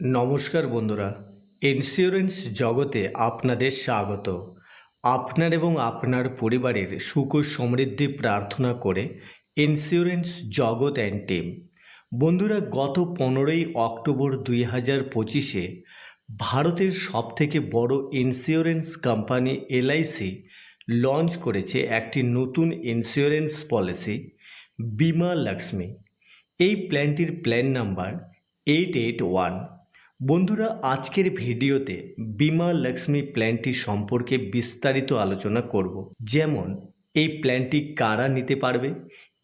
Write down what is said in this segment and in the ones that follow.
নমস্কার বন্ধুরা ইন্স্যুরেন্স জগতে আপনাদের স্বাগত। আপনার এবং আপনার পরিবারের সুখ ও সমৃদ্ধি প্রার্থনা করে ইন্স্যুরেন্স জগৎ অ্যান্ড টিম বন্ধুরা, গত পনেরোই অক্টোবর দুই হাজার পঁচিশে ভারতের সবথেকে বড় ইন্স্যুরেন্স কোম্পানি এলআইসি লঞ্চ করেছে একটি নতুন ইন্স্যুরেন্স পলিসি বিমা লক্ষ্মী। এই প্ল্যানটির plan number eight eight one বন্ধুরা, আজকের ভিডিওতে বিমা লক্ষ্মী প্ল্যানটি সম্পর্কে বিস্তারিত আলোচনা করব। যেমন, এই প্ল্যানটি কারা নিতে পারবে?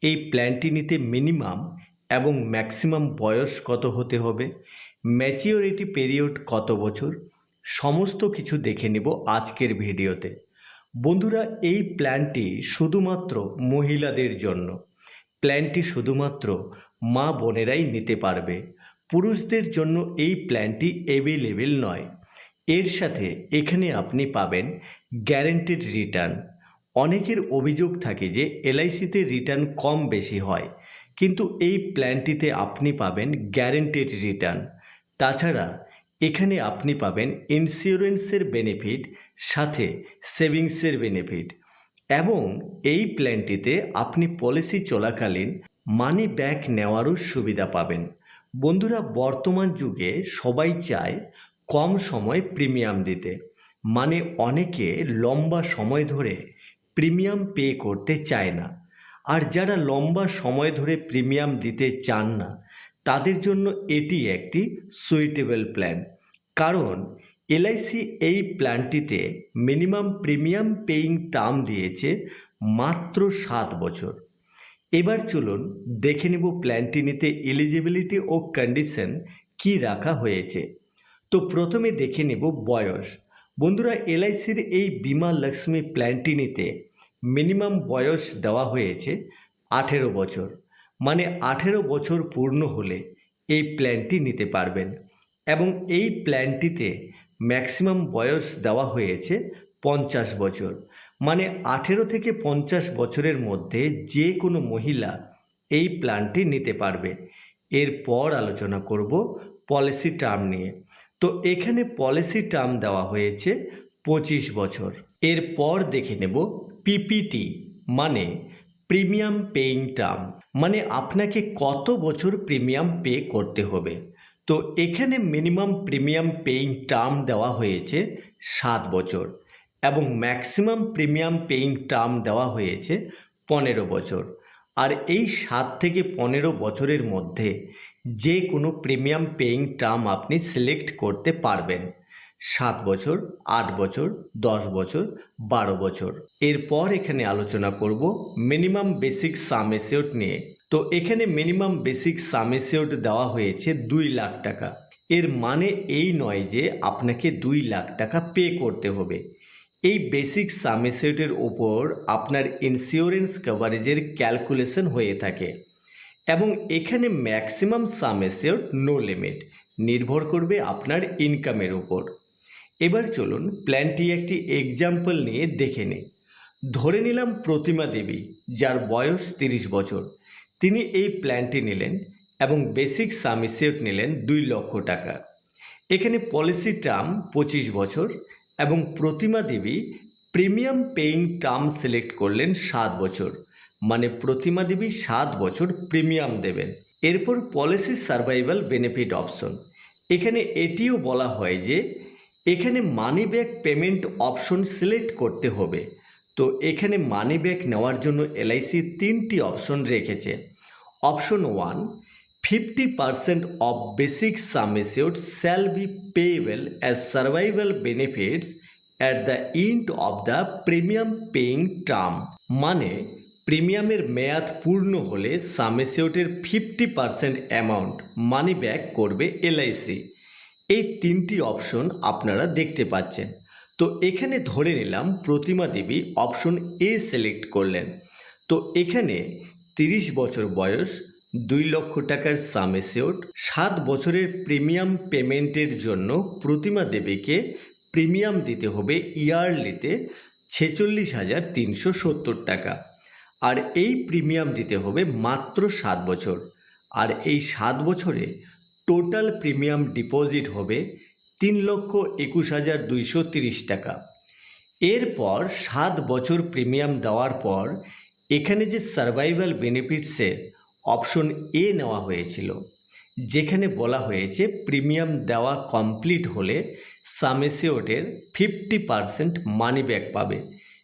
এই প্ল্যানটি নিতে মিনিমাম এবং ম্যাক্সিমাম বয়স কত হতে হবে? ম্যাচিওরিটি পিরিয়ড কত বছর? সমস্ত কিছু দেখে নেব আজকের ভিডিওতে। বন্ধুরা, এই প্ল্যানটি শুধুমাত্র মহিলাদের জন্য। প্ল্যানটি শুধুমাত্র মা বোনেরাই নিতে পারবে। পুরুষদের জন্য এই প্ল্যানটি অ্যাভেলেবেল নয়। এর সাথে এখানে আপনি পাবেন গ্যারেন্টেড রিটার্ন অনেকের অভিযোগ থাকে যে এলআইসিতে রিটার্ন কম বেশি হয়, কিন্তু এই প্ল্যানটিতে আপনি পাবেন গ্যারেন্টেড রিটার্ন তাছাড়া এখানে আপনি পাবেন ইন্স্যুরেন্সের বেনিফিট সাথে সেভিংসের বেনিফিট এবং এই প্ল্যানটিতে আপনি পলিসি চলাকালীন মানি ব্যাক নেওয়ারও সুবিধা পাবেন। বন্ধুরা, বর্তমান যুগে সবাই চায় কম সময় প্রিমিয়াম দিতে। মানে অনেকে লম্বা সময় ধরে প্রিমিয়াম পে করতে চায় না। আর যারা লম্বা সময় ধরে প্রিমিয়াম দিতে চান না, তাদের জন্য এটি একটি সুইটেবল প্ল্যান। কারণ এলআইসি এই প্ল্যানটিতে মিনিমাম প্রিমিয়াম পেইং টার্ম দিয়েছে মাত্র সাত বছর। এবার চলুন দেখে নেব প্ল্যানটি নিতে এলিজিবিলিটি ও কন্ডিশন কি রাখা হয়েছে। তো প্রথমে দেখে নেব বয়স। বন্ধুরা এলআইসির এই বিমা লক্ষ্মী প্ল্যানটি নিতে মিনিমাম বয়স দেওয়া হয়েছে আঠেরো বছর। মানে আঠেরো বছর পূর্ণ হলে এই প্ল্যানটি নিতে পারবেন। এবং এই প্ল্যানটিতে ম্যাক্সিমাম বয়স দেওয়া হয়েছে পঞ্চাশ বছর। মানে আঠেরো থেকে পঞ্চাশ বছরের মধ্যে যে কোনো মহিলা এই প্ল্যানটি নিতে পারবে। এরপর আলোচনা করব পলিসি টার্ম নিয়ে। তো এখানে পলিসি টার্ম দেওয়া হয়েছে পঁচিশ বছর। এরপর দেখে নেব পিপিটি মানে প্রিমিয়াম পেইং টার্ম মানে আপনাকে কত বছর প্রিমিয়াম পে করতে হবে। তো এখানে মিনিমাম প্রিমিয়াম পেইং টার্ম দেওয়া হয়েছে সাত বছর। এবং ম্যাক্সিমাম প্রিমিয়াম পেইং টার্ম দেওয়া হয়েছে পনেরো বছর। আর এই সাত থেকে পনেরো বছরের মধ্যে যে কোনো প্রিমিয়াম পেইং টার্ম আপনি সিলেক্ট করতে পারবেন। সাত বছর, আট বছর, দশ বছর, বারো বছর। এরপর এখানে আলোচনা করব মিনিমাম বেসিক সাম নিয়ে। তো এখানে মিনিমাম বেসিক সাম দেওয়া হয়েছে দুই লাখ টাকা। এর মানে এই নয় যে আপনাকে দুই লাখ টাকা পে করতে হবে। এই বেসিক সামেসেটের ওপর আপনার ইন্স্যুরেন্স কভারেজের ক্যালকুলেশন হয়ে থাকে এবং এখানে ম্যাক্সিমাম সামেসেট নো লিমিট নির্ভর করবে আপনার ইনকামের উপর। এবার চলুন প্ল্যানটি একটি এক্সাম্পল নিয়ে দেখে নিই। ধরে নিলাম প্রতিমা দেবী, যার বয়স তিরিশ বছর। তিনি এই প্ল্যানটি নিলেন এবং বেসিক সামিসেট নিলেন দুই লক্ষ টাকা। এখানে পলিসি টার্ম পঁচিশ বছর এবং Pratima Devi premium paying term select করলেন সাত বছর। মানে প্রতিমা দেবী সাত বছর প্রিমিয়াম দেবেন। এরপর পলিসি সার্ভাইভাল বেনিফিট অপশন। এখানে এটিও বলা হয় যে, এখানে money back payment option select করতে হবে। তো এখানে মানি ব্যাক নেওয়ার জন্য এলআইসি তিনটি অপশন রেখেছে। Option one fifty percent of basic sum assured shall be payable as survival benefits at the end of the premium paying term মানে প্রিমিয়ামের মেয়াদ পূর্ণ হলে sum এসিওটের fifty percent amount money back করবে এলআইসি এই তিনটি অপশন আপনারা দেখতে পাচ্ছেন। তো এখানে ধরে নিলাম প্রতিমা দেবী অপশন এ সিলেক্ট করলেন। তো এখানে তিরিশ বছর বয়স দুই লক্ষ টাকার সামেসিওট সাত বছরের প্রিমিয়াম পেমেন্টের জন্য প্রতিমা দেবীকে প্রিমিয়াম দিতে হবে ইয়ারলিতে ছেচল্লিশ হাজার তিনশো সত্তর টাকা। আর এই প্রিমিয়াম দিতে হবে মাত্র সাত বছর। আর এই সাত বছরে টোটাল প্রিমিয়াম ডিপোজিট হবে তিন লক্ষ একুশ হাজার দুইশো তিরিশ টাকা। এরপর সাত বছর প্রিমিয়াম দেওয়ার পর এখানে যে সার্ভাইভাল বেনিফিটসের অপশন এ নেওয়া হয়েছিল, যেখানে বলা হয়েছে প্রিমিয়াম দেওয়া কমপ্লিট হলে সামেসিওটের ফিফটি পারসেন্ট মানি ব্যাক পাবে।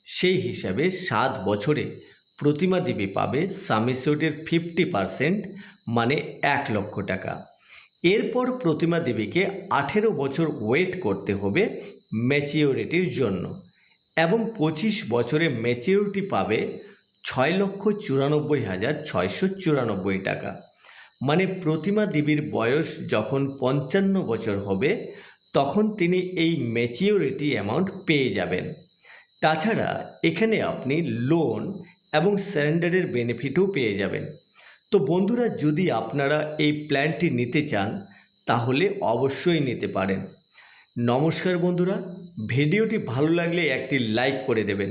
সেই হিসাবে সাত বছরে প্রতিমা দেবী পাবে সামেসিওটের ফিফটি পারসেন্ট মানে এক লক্ষ টাকা। এরপর প্রতিমা দেবীকে আঠেরো বছর ওয়েট করতে হবে ম্যাচিওরিটির জন্য এবং পঁচিশ বছরে ম্যাচিওরিটি পাবে ছয় লক্ষ চুরানব্বই হাজার ছয়শো চুরানব্বই টাকা। মানে প্রতিমা দেবীর বয়স যখন পঞ্চান্ন বছর হবে, তখন তিনি এই ম্যাচিওরিটি অ্যামাউন্ট পেয়ে যাবেন। তাছাড়া এখানে আপনি লোন এবং স্যারেন্ডারের বেনিফিটও পেয়ে যাবেন। তো বন্ধুরা, যদি আপনারা এই প্ল্যানটি নিতে চান, তাহলে অবশ্যই নিতে পারেন। নমস্কার বন্ধুরা, ভিডিওটি ভালো লাগলে একটি লাইক করে দেবেন।